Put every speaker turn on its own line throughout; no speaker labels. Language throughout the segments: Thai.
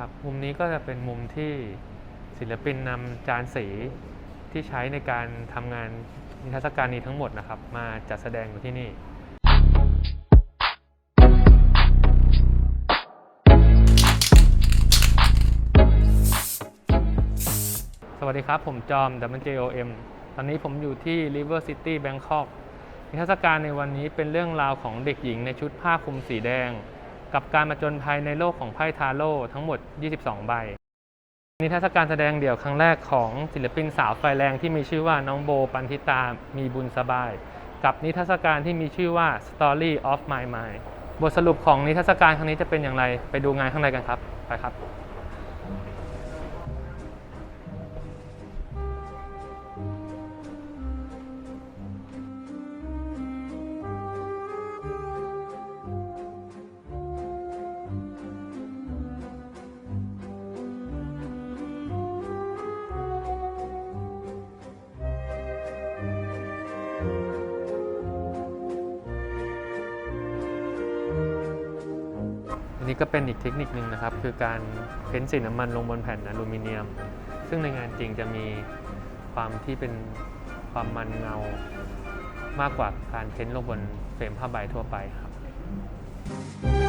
ครับมุมนี้ก็จะเป็นมุมที่ศิลปินนำจานสีที่ใช้ในการทำงานนิทรรศการนี้ทั้งหมดนะครับ มาจัดแสดงอยู่ที่นี่สวัสดีครับ ผมจอม WJOM ตอนนี้ผมอยู่ที่ River City Bangkok นิทรรศการในวันนี้เป็นเรื่องราวของเด็กหญิงในชุดผ้าคลุมสีแดง กับการมาจนภัยในโลกของไพ่ทาโร่ทั้งหมด 22 ใบ นิทรรศการแสดงเดี่ยวครั้งแรกของศิลปินสาวไฟแรงที่มีชื่อว่าน้องโบปันธิตา มีบุญสบาย กับนิทรรศการที่มีชื่อว่า Story of My Mind บทสรุปของนิทรรศการครั้งนี้จะเป็นอย่างไร ไปดูงานข้างในกันครับ ไปครับ อันนี้ก็เป็นอีกเทคนิคนึงนะครับ คือการเพ้นสีน้ำมันลงบนแผ่นอลูมิเนียม ซึ่งในงานจริงจะมีความที่เป็นความมันเงามากกว่าการเพ้นลงบนเฟรมผ้าใบทั่วไปครับครั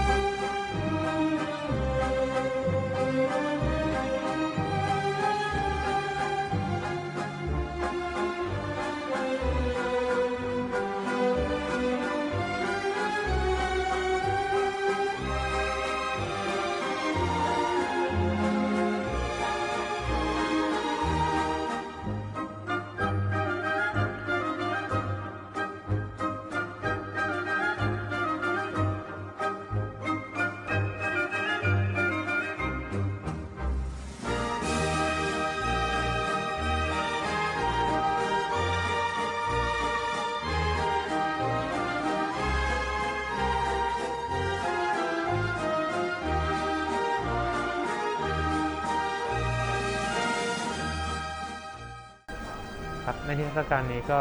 ในนิทรรศการนี้ก็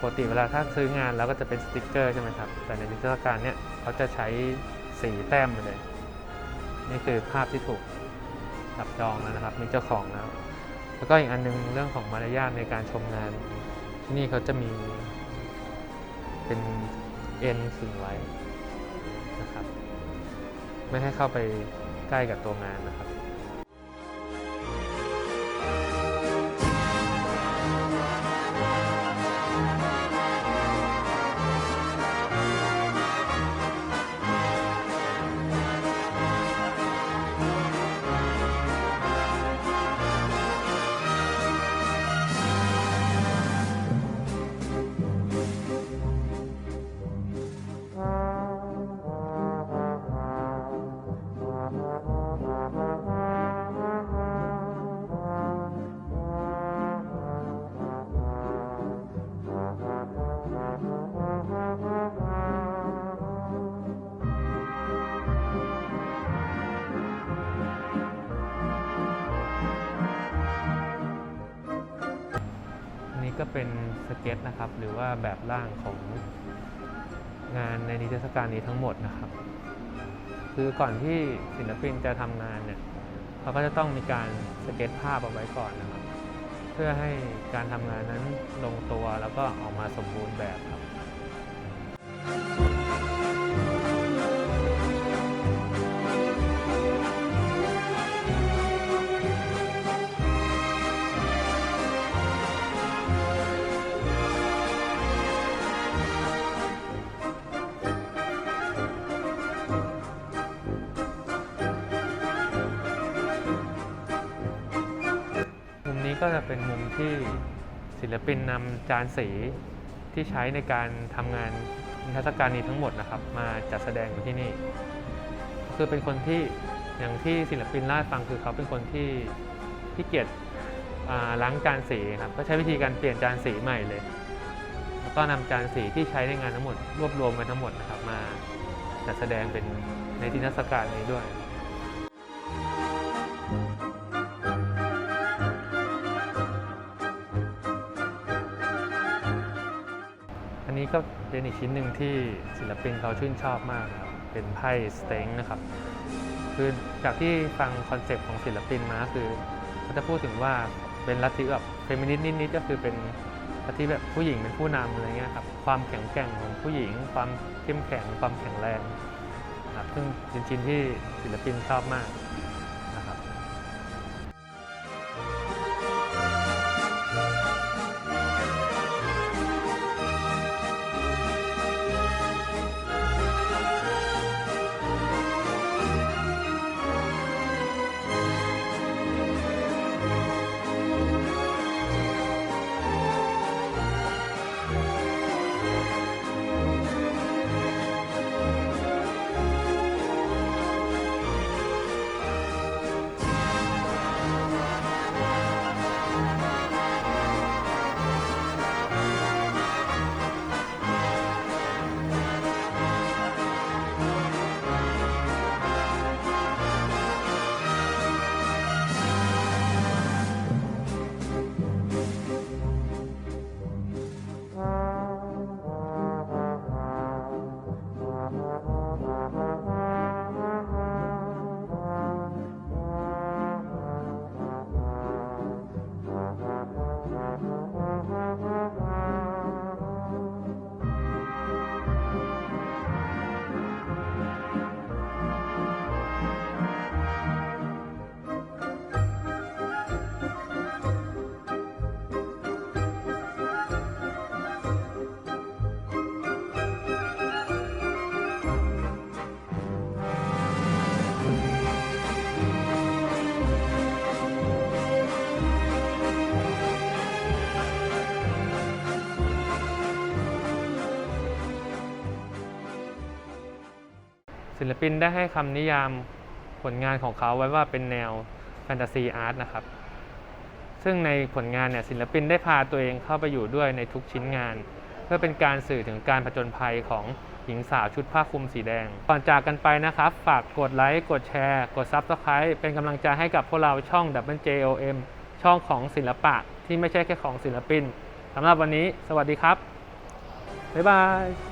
ปกติเวลาถ้าซื้องานแล้วก็จะเป็นสติกเกอร์ใช่ไหมครับ แต่ในนิทรรศการเนี่ยเขาจะใช้สีแต้มเลย นี่คือภาพที่ถูกจับจองแล้วนะครับ มีเจ้าของแล้ว แล้วก็อีกอันหนึงเรื่องของมารยาทในการชมงาน ที่นี่เขาจะมีเป็นเอ็นขึงไว้นะครับ ไม่ให้เข้าไปใกล้กับตัวงานนะครับ ก็เป็นสเก็ตนะครับ หรือว่าแบบร่างของงานในนิทรรศการนี้ทั้งหมดนะครับ คือก่อนที่ศิลปินจะทำงานเนี่ยเขาก็จะต้องมีการสเก็ตภาพเอาไว้ก่อนนะครับ เพื่อให้การทำงานนั้นลงตัวแล้วก็ออกมาสมบูรณ์แบบครับ ก็จะเป็นมุมที่ศิลปินนำจานสีที่ใช้ในการทำงานนิทรรศการนี้ทั้งหมดนะครับ มาจัดแสดงอยู่ที่นี่ คือเป็นคนที่อย่างที่ศิลปินเล่าฟังคือเขาเป็นคนที่ที่เกียจล้างจานสีครับก็ใช้วิธีการเปลี่ยนจานสีใหม่เลย แล้วก็นำจานสีที่ใช้ในงานทั้งหมดรวบรวมมาทั้งหมดนะครับมาจัดแสดงเป็นในนิทรรศการนี้ด้วย ก็เป็นอีกชิ้นหนึ่งที่ศิลปินเขาชื่นชอบมากครับเป็นไพ่สเต็งนะครับคือจากที่ฟังคอนเซปต์ของศิลปินมาคือเขาจะพูดถึงว่าเป็นลัทธิแบบเฟมินิสต์นิดๆก็คือเป็นลัทธิแบบผู้หญิงเป็นผู้นำอะไรเงี้ยครับความแข็งแกร่งของผู้หญิง ความเข้มแข็งความแข็งแรงนะครับซึ่งเป็นชิ้นที่ศิลปินชอบมาก ศิลปินได้ให้คำนิยามผลงานของเขาไว้ว่าเป็นแนวแฟนตาซีอาร์ตนะครับ ซึ่งในผลงานเนี่ยศิลปินได้พาตัวเองเข้าไปอยู่ด้วยในทุกชิ้นงาน เพื่อเป็นการสื่อถึงการผจญภัยของหญิงสาวชุดผ้าคลุมสีแดง ก่อนจากกันไปนะครับ ฝากกดไลค์ กดแชร์ กด Subscribe เป็นกำลังใจให้กับพวกเราช่อง WJOM ช่องของศิลปะที่ไม่ใช่แค่ของศิลปินสำหรับวันนี้ สวัสดีครับ บ๊ายบาย